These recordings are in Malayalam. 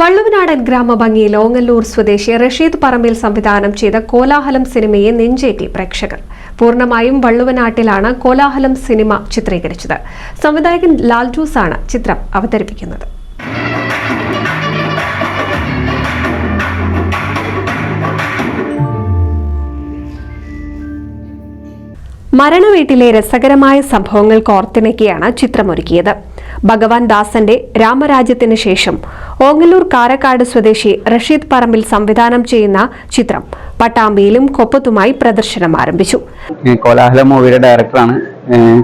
വള്ളുവനാടൻ ഗ്രാമഭംഗി ലോങ്ങല്ലൂർ സ്വദേശി റഷീദ് പറമ്പിൽ സംവിധാനം ചെയ്ത കോലാഹലം സിനിമയെ നെഞ്ചേറ്റി പ്രേക്ഷകർ. പൂർണമായും വള്ളുവനാട്ടിലാണ് കോലാഹലം സിനിമ ചിത്രീകരിച്ചത്. സംവിധായകൻ ലാൽ ആണ് ചിത്രം അവതരിപ്പിക്കുന്നത്. മരണവീട്ടിലെ രസകരമായ സംഭവങ്ങൾ കോർത്തിണക്കിയാണ് ചിത്രമൊരുക്കിയത്. ഭഗവാൻ ദാസന്റെ രാമരാജ്യത്തിന് ശേഷം ഓങ്ങല്ലൂർ കാരക്കാട് സ്വദേശി റഷീദ് പറമ്പിൽ സംവിധാനം ചെയ്യുന്ന ചിത്രം പട്ടാമ്പിയിലും കൊപ്പത്തുമായി പ്രദർശനം ആരംഭിച്ചു. കോലാഹലം മൂവിയുടെ ഡയറക്ടറാണ്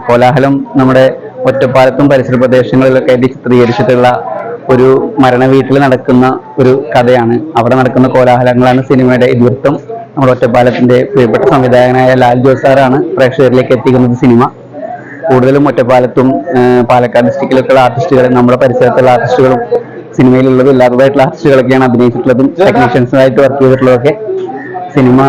കോലാഹലം നമ്മുടെ ഒറ്റപ്പാലത്തും പരിസര പ്രദേശങ്ങളിലൊക്കെ ആയിട്ട് ചിത്രീകരിച്ചിട്ടുള്ള ഒരു മരണ വീട്ടിൽ നടക്കുന്ന ഒരു കഥയാണ്. അവിടെ നടക്കുന്ന കോലാഹലങ്ങളാണ് സിനിമയുടെ ഇതിവൃത്തം നമ്മുടെ ഒറ്റപ്പാലത്തിന്റെ പ്രിയപ്പെട്ട സംവിധായകനായ ലാൽ ജോസാറാണ് സാറാണ് പ്രേക്ഷകരിലേക്ക് എത്തിക്കുന്നത് സിനിമ. കൂടുതലും ഒറ്റപ്പാലത്തും പാലക്കാട് ഡിസ്ട്രിക്റ്റിലൊക്കെയുള്ള ആർട്ടിസ്റ്റുകൾ നമ്മുടെ പരിസരത്തുള്ള ആർട്ടിസ്റ്റുകളും സിനിമയിലുള്ളതും ഇല്ലാത്തതായിട്ടുള്ള ആർട്ടിസ്റ്റുകളൊക്കെയാണ് അഭിനയിച്ചിട്ടുള്ളതും ടെക്നീഷ്യൻസായിട്ട് വർക്ക് ചെയ്തിട്ടുള്ളതൊക്കെ. സിനിമ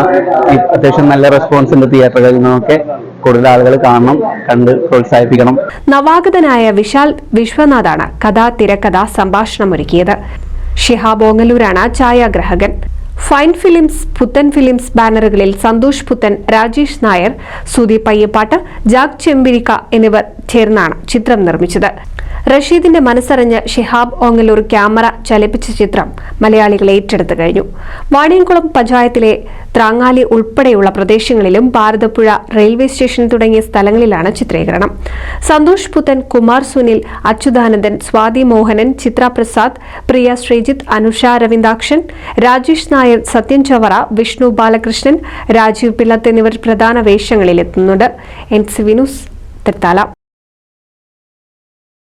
അത്യാവശ്യം നല്ല റെസ്പോൺസ് ഉണ്ട് തിയേറ്ററുകളിൽ നിന്നൊക്കെ. കൂടുതൽ ആളുകൾ കാണണം കണ്ട് പ്രോത്സാഹിപ്പിക്കണം. നവാഗതനായ വിശാൽ വിശ്വനാഥാണ് കഥ തിരക്കഥ സംഭാഷണമൊരുക്കിയത്. ഷിഹാബ് ഷിഹാബോങ്ങലൂരാണ് ഛായാഗ്രഹകൻ. ഫൈൻ ഫിലിംസ് പുത്തൻ ഫിലിംസ് ബാനറുകളിൽ സന്തോഷ് പുത്തൻ രാജേഷ് നായർ സുദീപ് അയ്യപ്പാട്ട് ജാക് ചെമ്പിരിക്ക എന്നിവർ ചേർന്നാണ് ചിത്രം നിർമ്മിച്ചത്. റഷീദിന്റെ മനസ്സറിഞ്ഞ് ഷിഹാബ് ഓങ്ങല്ലൂർ ക്യാമറ ചലിപ്പിച്ച ചിത്രം മലയാളികൾ ഏറ്റെടുത്തു കഴിഞ്ഞു. വാണിയംകുളം പഞ്ചായത്തിലെ ത്രാങ്ങാലി ഉൾപ്പെടെയുള്ള പ്രദേശങ്ങളിലും ഭാരതപ്പുഴ റെയിൽവേ സ്റ്റേഷൻ തുടങ്ങിയ സ്ഥലങ്ങളിലാണ് ചിത്രീകരണം. സന്തോഷ് പുത്തൻ കുമാർ സുനിൽ അച്യുതാനന്ദൻ സ്വാതി മോഹനൻ ചിത്ര പ്രസാദ് പ്രിയ ശ്രീജിത്ത് അനുഷ രവിന്ദാക്ഷൻ രാജേഷ് നായർ സത്യൻ ചവറ വിഷ്ണു ബാലകൃഷ്ണൻ രാജീവ് പിള്ളത്ത് എന്നിവർ പ്രധാന വേഷങ്ങളിലെത്തുന്നുണ്ട്. എൻ സി വിനുസ് തൃത്താല